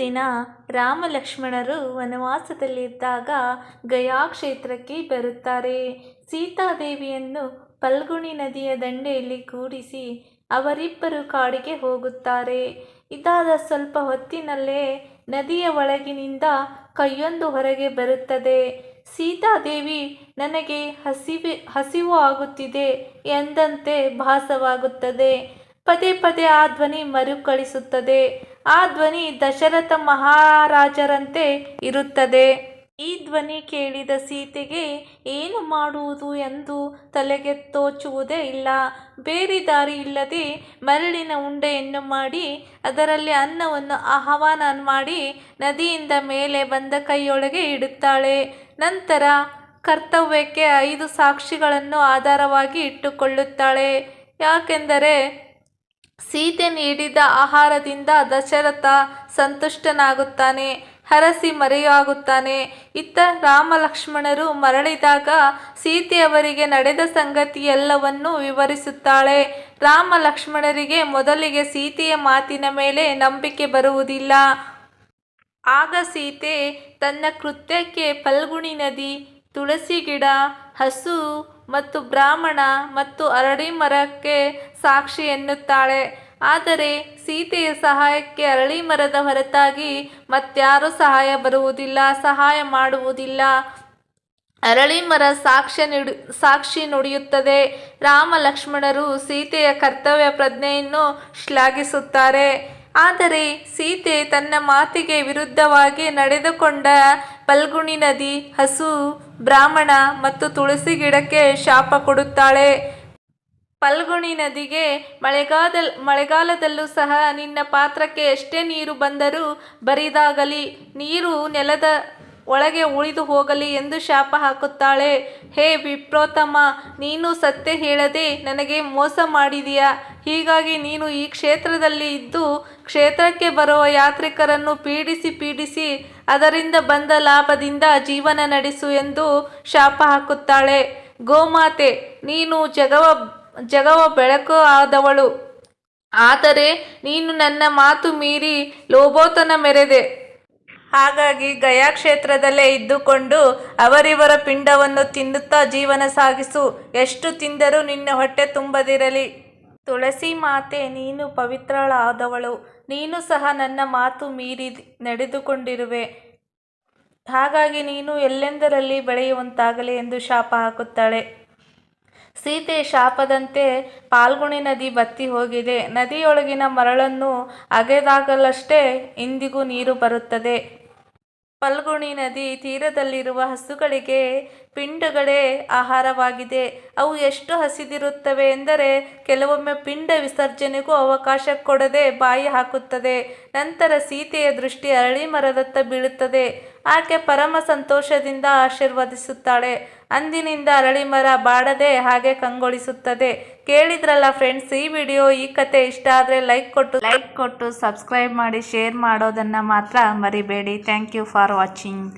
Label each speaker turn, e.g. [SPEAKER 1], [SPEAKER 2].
[SPEAKER 1] ದಿನ ರಾಮ ಲಕ್ಷ್ಮಣರು ವನವಾಸದಲ್ಲಿದ್ದಾಗ ಗಯಾ ಕ್ಷೇತ್ರಕ್ಕೆ ಬರುತ್ತಾರೆ. ಸೀತಾದೇವಿಯನ್ನು ಫಲ್ಗುಣಿ ನದಿಯ ದಂಡೆಯಲ್ಲಿ ಕೂಡಿಸಿ ಅವರಿಬ್ಬರು ಕಾಡಿಗೆ ಹೋಗುತ್ತಾರೆ. ಇದಾದ ಸ್ವಲ್ಪ ಹೊತ್ತಿನಲ್ಲೇ ನದಿಯ ಒಳಗಿನಿಂದ ಕೈಯೊಂದು ಹೊರಗೆ ಬರುತ್ತದೆ. ಸೀತಾದೇವಿ, ನನಗೆ ಹಸಿವೆ, ಹಸಿವು ಆಗುತ್ತಿದೆ ಎಂದಂತೆ ಭಾಸವಾಗುತ್ತದೆ. ಪದೇ ಪದೇ ಆ ಧ್ವನಿ ಮರುಕಳಿಸುತ್ತದೆ. ಆ ಧ್ವನಿ ದಶರಥ ಮಹಾರಾಜರಂತೆ ಇರುತ್ತದೆ. ಈ ಧ್ವನಿ ಕೇಳಿದ ಸೀತೆಗೆ ಏನು ಮಾಡುವುದು ಎಂದು ತಲೆಗೆ ತೋಚುವುದೇ ಇಲ್ಲ. ಬೇರೆ ದಾರಿ ಇಲ್ಲದೆ ಮರಳಿನ ಉಂಡೆಯನ್ನು ಮಾಡಿ, ಅದರಲ್ಲಿ ಅನ್ನವನ್ನು ಆಹ್ವಾನ ಮಾಡಿ ನದಿಯಿಂದ ಮೇಲೆ ಬಂದ ಕೈಯೊಳಗೆ ಇಡುತ್ತಾಳೆ. ನಂತರ ಕರ್ತವ್ಯಕ್ಕೆ ಐದು ಸಾಕ್ಷಿಗಳನ್ನು ಆಧಾರವಾಗಿ ಇಟ್ಟುಕೊಳ್ಳುತ್ತಾಳೆ. ಯಾಕೆಂದರೆ ಸೀತೆ ನೀಡಿದ ಆಹಾರದಿಂದ ದಶರಥ ಸಂತುಷ್ಟನಾಗುತ್ತಾನೆ, ಹರಸಿ ಮರೆಯಾಗುತ್ತಾನೆ ಇತ್ತ ರಾಮ ಲಕ್ಷ್ಮಣರು ಮರಳಿದಾಗ ಸೀತೆಯವರಿಗೆ ನಡೆದ ಸಂಗತಿ ಎಲ್ಲವನ್ನೂ ವಿವರಿಸುತ್ತಾಳೆ. ರಾಮ ಲಕ್ಷ್ಮಣರಿಗೆ ಮೊದಲಿಗೆ ಸೀತೆಯ ಮಾತಿನ ಮೇಲೆ ನಂಬಿಕೆ ಬರುವುದಿಲ್ಲ. ಆಗ ಸೀತೆ ತನ್ನ ಕೃತ್ಯಕ್ಕೆ ಫಲ್ಗುಣಿ ನದಿ, ತುಳಸಿ ಗಿಡ, ಹಸು ಮತ್ತು ಬ್ರಾಹ್ಮಣ ಮತ್ತು ಅರಳಿ ಮರಕ್ಕೆ ಸಾಕ್ಷಿ ಎನ್ನುತ್ತಾಳೆ. ಆದರೆ ಸೀತೆಯ ಸಹಾಯಕ್ಕೆ ಅರಳಿ ಮರದ ಹೊರತಾಗಿ ಮತ್ಯಾರೂ ಸಹಾಯ ಬರುವುದಿಲ್ಲ, ಸಹಾಯ ಮಾಡುವುದಿಲ್ಲ. ಅರಳಿ ಮರ ಸಾಕ್ಷ್ಯ ನುಡಿ, ಸಾಕ್ಷಿ ನುಡಿಯುತ್ತದೆ. ರಾಮ ಲಕ್ಷ್ಮಣರು ಸೀತೆಯ ಕರ್ತವ್ಯ ಪ್ರಜ್ಞೆಯನ್ನು ಶ್ಲಾಘಿಸುತ್ತಾರೆ. ಆದರೆ ಸೀತೆ ತನ್ನ ಮಾತಿಗೆ ವಿರುದ್ಧವಾಗಿ ನಡೆದುಕೊಂಡ ಪಲ್ಗುಣಿ ನದಿ ಹಸು ಬ್ರಾಹ್ಮಣ ಮತ್ತು ತುಳಸಿ ಗಿಡಕ್ಕೆ ಶಾಪ ಕೊಡುತ್ತಾಳೆ. ಪಲ್ಗುಣಿ ನದಿಗೆ ಮಳೆಗಾಲ ಮಳೆಗಾಲದಲ್ಲೂ ಸಹ ನಿನ್ನ ಪಾತ್ರಕ್ಕೆ ಎಷ್ಟೇ ನೀರು ಬಂದರೂ ಬರಿದಾಗಲಿ, ನೀರು ನೆಲದ ಒಳಗೆ ಉಳಿದು ಹೋಗಲಿ ಎಂದು ಶಾಪ ಹಾಕುತ್ತಾಳೆ. ಹೇ ವಿಪ್ರೋತಮ ನೀನು ಸತ್ಯ ಹೇಳದೆ ನನಗೆ ಮೋಸ ಮಾಡಿದೀಯಾ? ಹೀಗಾಗಿ ನೀನು ಈ ಕ್ಷೇತ್ರದಲ್ಲಿ ಇದ್ದು ಕ್ಷೇತ್ರಕ್ಕೆ ಬರುವ ಯಾತ್ರಿಕರನ್ನು ಪೀಡಿಸಿ ಪೀಡಿಸಿ ಅದರಿಂದ ಬಂದ ಲಾಭದಿಂದ ಜೀವನ ನಡೆಸು ಎಂದು ಶಾಪ ಹಾಕುತ್ತಾಳೆ. ಗೋಮಾತೆ, ನೀನು ಜಗವ ಜಗವ ಬೆಳಕು ಆದವಳು. ಆದರೆ ನೀನು ನನ್ನ ಮಾತು ಮೀರಿ ಲೋಭೋತನ ಮೆರೆದೆ. ಹಾಗಾಗಿ ಗಯಾ ಕ್ಷೇತ್ರದಲ್ಲೇ ಇದ್ದುಕೊಂಡು ಅವರಿವರ ಪಿಂಡವನ್ನು ತಿನ್ನುತ್ತಾ ಜೀವನ ಸಾಗಿಸು. ಎಷ್ಟು ತಿಂದರೂ ನಿನ್ನ ಹೊಟ್ಟೆ ತುಂಬದಿರಲಿ. ತುಳಸಿ ಮಾತೆ, ನೀನು ಪವಿತ್ರಳಾದವಳು. ನೀನು ಸಹ ನನ್ನ ಮಾತು ಮೀರಿ ನಡೆದುಕೊಂಡಿರುವೆ. ಹಾಗಾಗಿ ನೀನು ಎಲ್ಲೆಂದರಲ್ಲಿ ಬೆಳೆಯುವಂತಾಗಲಿ ಎಂದು ಶಾಪ ಹಾಕುತ್ತಾಳೆ. ಸೀತೆ ಶಾಪದಂತೆ ಪಾಲ್ಗುಣಿ ನದಿ ಬತ್ತಿ ಹೋಗಿದೆ. ನದಿಯೊಳಗಿನ ಮರಳನ್ನು ಅಗೆದಾಗಲಷ್ಟೇ ಇಂದಿಗೂ ನೀರು ಬರುತ್ತದೆ. ಪಲ್ಗುಣಿ ನದಿ ತೀರದಲ್ಲಿರುವ ಹಸುಗಳಿಗೆ ಪಿಂಡಗಳೇ ಆಹಾರವಾಗಿದೆ. ಅವು ಎಷ್ಟು ಹಸಿದಿರುತ್ತವೆ ಎಂದರೆ ಕೆಲವೊಮ್ಮೆ ಪಿಂಡ ವಿಸರ್ಜನೆಗೂ ಅವಕಾಶ ಕೊಡದೆ ಬಾಯಿ ಹಾಕುತ್ತದೆ. ನಂತರ ಸೀತೆಯ ದೃಷ್ಟಿ ಅರಳಿ ಮರದತ್ತ ಬೀಳುತ್ತದೆ. ಆಕೆ ಪರಮ ಸಂತೋಷದಿಂದ ಆಶೀರ್ವದಿಸುತ್ತಾಳೆ. ಅಂದಿನಿಂದ ಅರಳಿ ಮರ ಬಾಡದೆ ಹಾಗೆ ಕಂಗೊಳಿಸುತ್ತದೆ. ಕೇಳಿದ್ರಲ್ಲ ಫ್ರೆಂಡ್ಸ್, ಈ ವಿಡಿಯೋ, ಈ ಕತೆ ಇಷ್ಟ ಆದರೆ ಲೈಕ್ ಕೊಟ್ಟು ಲೈಕ್ ಕೊಟ್ಟು, ಸಬ್ಸ್ಕ್ರೈಬ್ ಮಾಡಿ, ಶೇರ್ ಮಾಡೋದನ್ನು ಮಾತ್ರ ಮರಿಬೇಡಿ. Thank you for watching.